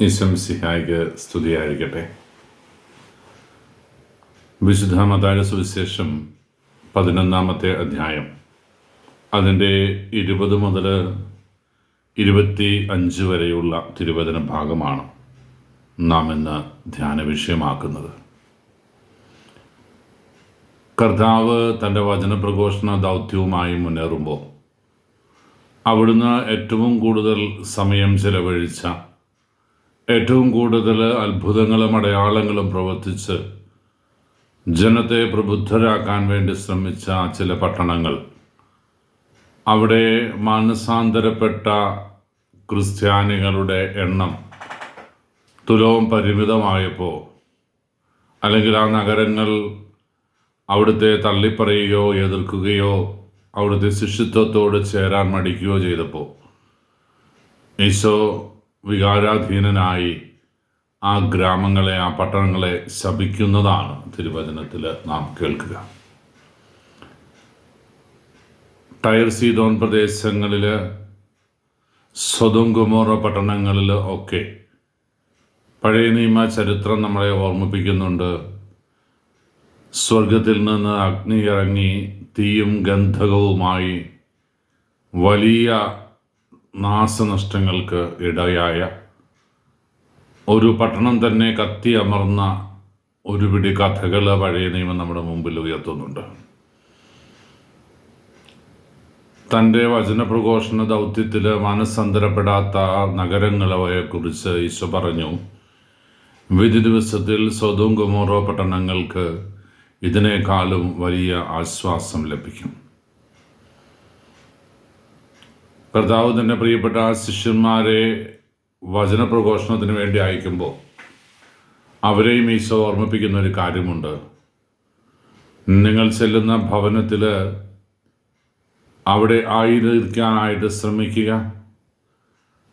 ഈശം സിഹായിക്ക് സ്തുതിയായിരിക്കട്ടെ വിശുദ്ധ മതായ സുവിശേഷം പതിനൊന്നാമത്തെ അധ്യായം അതിന്റെ ഇരുപത് മുതൽ ഇരുപത്തി അഞ്ച് വരെയുള്ള തിരുവചന ഭാഗമാണ് നാം ഇന്ന് ധ്യാന വിഷയമാക്കുന്നത്. കർത്താവ് തന്റെ വചനപ്രഘോഷണ ദൗത്യവുമായി മുന്നേറുമ്പോൾ അവിടുന്ന് ഏറ്റവും കൂടുതൽ സമയം ചെലവഴിച്ച ഏറ്റവും കൂടുതൽ അത്ഭുതങ്ങളും അടയാളങ്ങളും പ്രവർത്തിച്ച് ജനത്തെ പ്രബുദ്ധരാക്കാൻ വേണ്ടി ശ്രമിച്ച ചില പട്ടണങ്ങൾ. അവിടെ മാനസാന്തരപ്പെട്ട ക്രിസ്ത്യാനികളുടെ എണ്ണം തുലവും പരിമിതമായപ്പോൾ അല്ലെങ്കിൽ ആ നഗരങ്ങൾ അവിടുത്തെ തള്ളിപ്പറയുകയോ എതിർക്കുകയോ അവിടുത്തെ ശിഷ്യത്വത്തോട് ചേരാൻ മടിക്കുകയോ ചെയ്തപ്പോൾ ഈശോ വികാരാധീനനായി ആ ഗ്രാമങ്ങളെ ആ പട്ടണങ്ങളെ ശപിക്കുന്നതാണ് തിരുവചനത്തിൽ നാം കേൾക്കുക. ടയർ സീതോൺ പ്രദേശങ്ങളിൽ സ്വതം പട്ടണങ്ങളിൽ ഒക്കെ പഴയ നിയമ ചരിത്രം നമ്മളെ ഓർമ്മിപ്പിക്കുന്നുണ്ട്. സ്വർഗത്തിൽ നിന്ന് അഗ്നി ഇറങ്ങി തീയും ഗന്ധകവുമായി വലിയ നാശനഷ്ടങ്ങൾക്ക് ഇടയായ ഒരു പട്ടണം തന്നെ കത്തി അമർന്ന ഒരു പിടി കഥകൾ പഴയ നിയമം നമ്മുടെ മുമ്പിൽ ഉയർത്തുന്നുണ്ട്. തന്റെ വചനപ്രഘോഷണ ദൗത്യത്തിൽ മനസ്സന്തരപ്പെടാത്ത നഗരങ്ങളെക്കുറിച്ച് ഈശോ പറഞ്ഞു വിധി ദിവസത്തിൽ സ്വതവും കുമോറോ പട്ടണങ്ങൾക്ക് ഇതിനേക്കാളും വലിയ ആശ്വാസം ലഭിക്കും. കർത്താവ് തന്നെ പ്രിയപ്പെട്ട ശിഷ്യന്മാരെ വചനപ്രഘോഷണത്തിന് വേണ്ടി അയക്കുമ്പോൾ അവരെയും ഈശോ ഓർമ്മിപ്പിക്കുന്ന ഒരു കാര്യമുണ്ട്. നിങ്ങൾ ചെല്ലുന്ന ഭവനത്തിൽ അവിടെ ആയിരിക്കാനായിട്ട് ശ്രമിക്കുക.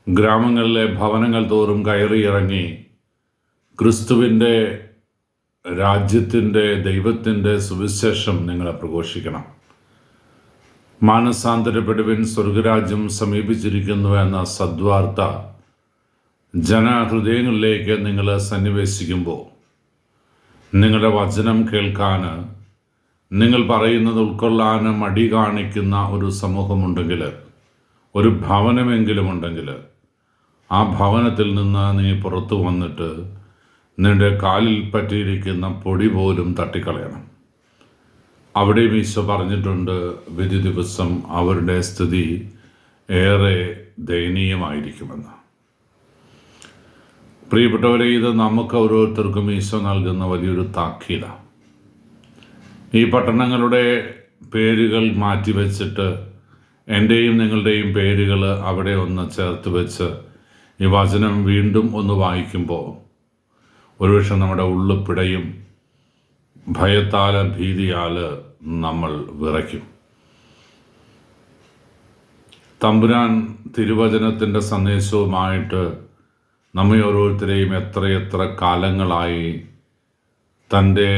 ഗ്രാമങ്ങളിലെ ഭവനങ്ങൾ തോറും കയറി ഇറങ്ങി ക്രിസ്തുവിന്റെ രാജ്യത്തിന്റെ ദൈവത്തിന്റെ സുവിശേഷം നിങ്ങളെ പ്രഘോഷിക്കണം. മാനസാന്തരപ്പെടുവിൻ സ്വർഗരാജ്യം സമീപിച്ചിരിക്കുന്നു എന്ന സദ്വാർത്ത ജനഹൃദയങ്ങളിലേക്ക് നിങ്ങൾ സന്നിവേശിക്കുമ്പോൾ നിങ്ങളുടെ വചനം കേൾക്കാൻ നിങ്ങൾ പറയുന്നത് ഉൾക്കൊള്ളാൻ മടി കാണിക്കുന്ന ഒരു സമൂഹമുണ്ടെങ്കിൽ ഒരു ഭവനമെങ്കിലും ഉണ്ടെങ്കിൽ ആ ഭവനത്തിൽ നിന്ന് നീ പുറത്തു വന്നിട്ട് നിന്റെ കാലിൽ പറ്റിയിരിക്കുന്ന പൊടി പോലും തട്ടിക്കളയണം. അവിടെ ഈശോ പറഞ്ഞിട്ടുണ്ട് വിധി ദിവസം അവരുടെ സ്ഥിതി ഏറെ ദയനീയമായിരിക്കുമെന്ന്. പ്രിയപ്പെട്ടവരെ ഇത് നമുക്ക് ഓരോരുത്തർക്കും ഈശോ നൽകുന്ന വലിയൊരു താക്കീതാണ് ഈ പട്ടണങ്ങളുടെ പേരുകൾ മാറ്റിവെച്ചിട്ട് എന്റെയും നിങ്ങളുടെയും പേരുകൾ അവിടെ ഒന്ന് ചേർത്ത് വെച്ച് ഈ വചനം വീണ്ടും ഒന്ന് വായിക്കുമ്പോൾ ഒരുപക്ഷെ നമ്മുടെ ഉള്ളു പിടയും ഭയത്താൽ ഭീതിയാൽ നമ്മൾ വിറയ്ക്കും. തമ്പുരാൻ തിരുവചനത്തിന്റെ സന്ദേശവുമായിട്ട് നമ്മെ ഓരോരുത്തരെയും എത്രയെത്ര കാലങ്ങളായി തന്റെ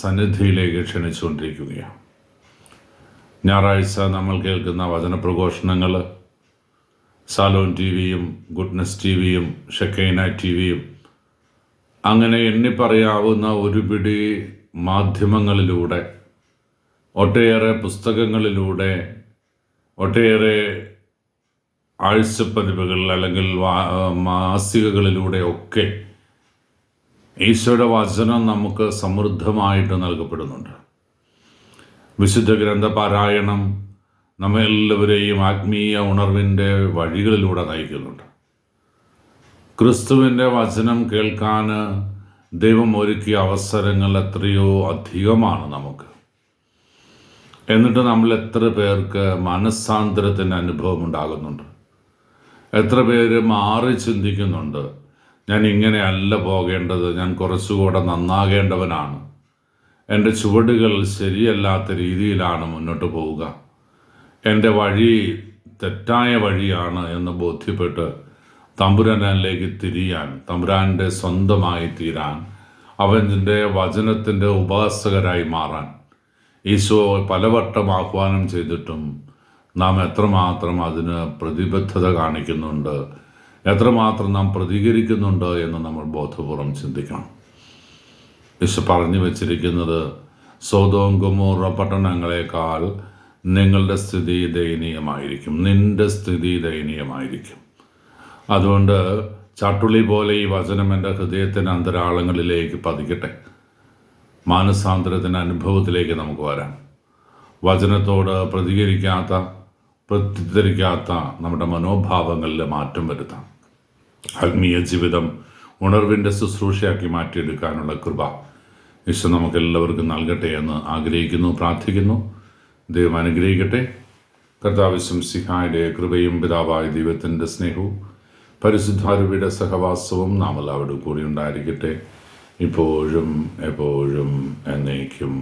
സന്നിധിയിലേക്ക് ക്ഷണിച്ചുകൊണ്ടിരിക്കുകയാണ്. ഞായറാഴ്ച നമ്മൾ കേൾക്കുന്ന വചനപ്രഘോഷണങ്ങൾ സാലോൺ ടി വിയും ഗുഡ്നസ് ടി വിയും ഷെക്കൈന ടി വിയും അങ്ങനെ എണ്ണിപ്പറയാവുന്ന ഒരു പിടി മാധ്യമങ്ങളിലൂടെ ഒട്ടേറെ പുസ്തകങ്ങളിലൂടെ ഒട്ടേറെ ആഴ്ചപ്പതിവുകൾ അല്ലെങ്കിൽ മാസികകളിലൂടെ ഒക്കെ ഈശോയുടെ വചനം നമുക്ക് സമൃദ്ധമായിട്ട് നൽകപ്പെടുന്നുണ്ട്. വിശുദ്ധ ഗ്രന്ഥ പാരായണം നമ്മെല്ലാവരെയും ആത്മീയ ഉണർവിന്റെ വഴികളിലൂടെ നയിക്കുന്നുണ്ട്. ക്രിസ്തുവിന്റെ വചനം കേൾക്കാൻ ദൈവം ഒരുക്കിയ അവസരങ്ങൾ എത്രയോ അധികമാണ് നമുക്ക്. എന്നിട്ട് നമ്മൾ എത്ര പേർക്ക് മനസ്സാന്തരത്തിന്റെ അനുഭവം ഉണ്ടാകുന്നുണ്ട്. എത്ര പേര് മാറി ചിന്തിക്കുന്നുണ്ട്. ഞാൻ ഇങ്ങനെയല്ല പോകേണ്ടത്. ഞാൻ കുറച്ചുകൂടെ നന്നാകേണ്ടവനാണ്. എന്റെ ചുവടുകൾ ശരിയല്ലാത്ത രീതിയിലാണ് മുന്നോട്ട് പോവുക. എന്റെ വഴി തെറ്റായ വഴിയാണ് എന്ന് ബോധ്യപ്പെട്ട് തമ്പുരാനിലേക്ക് തിരിയാൻ തമ്പുരാന്റെ സ്വന്തമായി തീരാൻ അവന്റെ വചനത്തിന്റെ ഉപാസകരായി മാറാൻ. ഈശോ പലവട്ടം ആഹ്വാനം ചെയ്തിട്ടും നാം എത്രമാത്രം അതിന് പ്രതിബദ്ധത കാണിക്കുന്നുണ്ട് എത്രമാത്രം നാം പ്രതികരിക്കുന്നുണ്ട് എന്ന് നമ്മൾ ബോധപൂർവം ചിന്തിക്കണം. ഈശോ പറഞ്ഞു വച്ചിരിക്കുന്നത് സോതോം ഗൊമോറ പട്ടണങ്ങളെക്കാൾ നിങ്ങളുടെ സ്ഥിതി ദയനീയമായിരിക്കും നിന്റെ സ്ഥിതി ദയനീയമായിരിക്കും. അതുകൊണ്ട് ചാട്ടുളി പോലെ ഈ വചനം എന്റെ ഹൃദയത്തിന്റെ അന്തരാളങ്ങളിലേക്ക് പതിക്കട്ടെ. മാനസാന്തരത്തിന്റെ അനുഭവത്തിലേക്ക് നമുക്ക് വരാം. വചനത്തോട് പ്രതികരിക്കാത്ത പ്രതിധരിക്കാത്ത നമ്മുടെ മനോഭാവങ്ങളിൽ മാറ്റം വരുത്താം. ആത്മീയ ജീവിതം ഉണർവിന്റെ ശുശ്രൂഷയാക്കി മാറ്റിയെടുക്കാനുള്ള കൃപ ഈശോ നമുക്കെല്ലാവർക്കും നൽകട്ടെ എന്ന് ആഗ്രഹിക്കുന്നു പ്രാർത്ഥിക്കുന്നു. ദൈവം അനുഗ്രഹിക്കട്ടെ. കർത്താവ് സിഹായുടെ കൃപയും പിതാവായ ദൈവത്തിന്റെ സ്നേഹവും പരിശുദ്ധാരുവിയുടെ സഹവാസവും നാം എല്ലാവരും കൂടി ഉണ്ടായിരിക്കട്ടെ ഇപ്പോഴും എപ്പോഴും എന്നേക്കും.